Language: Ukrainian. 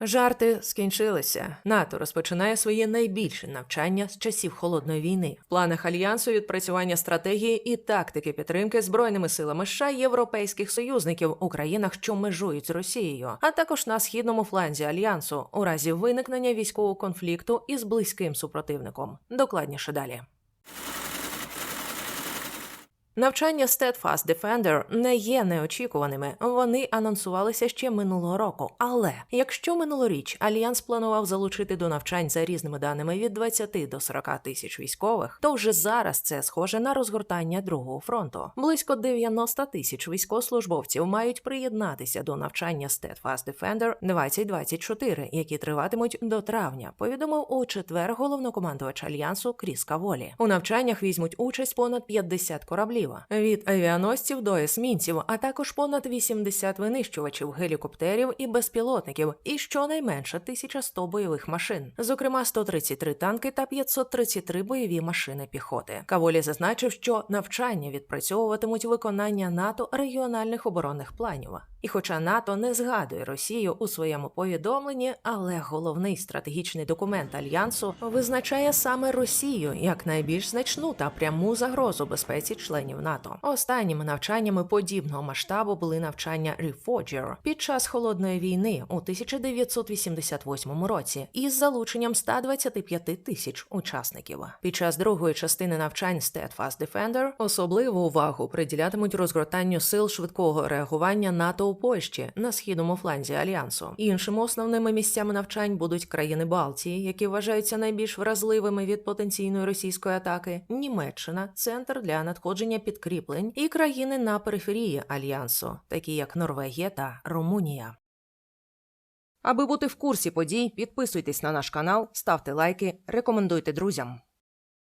Жарти скінчилися. НАТО розпочинає своє найбільше навчання з часів холодної війни. В планах альянсу відпрацювання стратегії і тактики підтримки збройними силами США європейських союзників у країнах, що межують з Росією, а також на східному фланзі альянсу у разі виникнення військового конфлікту із близьким супротивником. Докладніше далі. Навчання Steadfast Defender не є неочікуваними. Вони анонсувалися ще минулого року. Але якщо минулоріч альянс планував залучити до навчань за різними даними від 20 до 40 тисяч військових, то вже зараз це схоже на розгортання другого фронту. Близько 90 тисяч військовослужбовців мають приєднатися до навчання Steadfast Defender 2024, які триватимуть до травня. Повідомив у четвер головнокомандувач альянсу Кріс Каволі. У навчаннях візьмуть участь понад 50 кораблів від авіаносців до есмінців, а також понад 80 винищувачів, гелікоптерів і безпілотників, і щонайменше 1100 бойових машин, зокрема 133 танки та 533 бойові машини піхоти. Каволі зазначив, що навчання відпрацьовуватимуть виконання НАТО регіональних оборонних планів. І хоча НАТО не згадує Росію у своєму повідомленні, але головний стратегічний документ альянсу визначає саме Росію як найбільш значну та пряму загрозу безпеці членів НАТО. Останніми навчаннями подібного масштабу були навчання Reforger під час холодної війни у 1988 році із залученням 125 тисяч учасників. Під час другої частини навчань Steadfast Defender особливу увагу приділятимуть розгортанню сил швидкого реагування НАТО у Польщі на східному фланзі альянсу. Іншими основними місцями навчань будуть країни Балтії, які вважаються найбільш вразливими від потенційної російської атаки, Німеччина, центр для надходження підкріплень і країни на периферії альянсу, такі як Норвегія та Румунія. Аби бути в курсі подій, підписуйтесь на наш канал, ставте лайки, рекомендуйте друзям.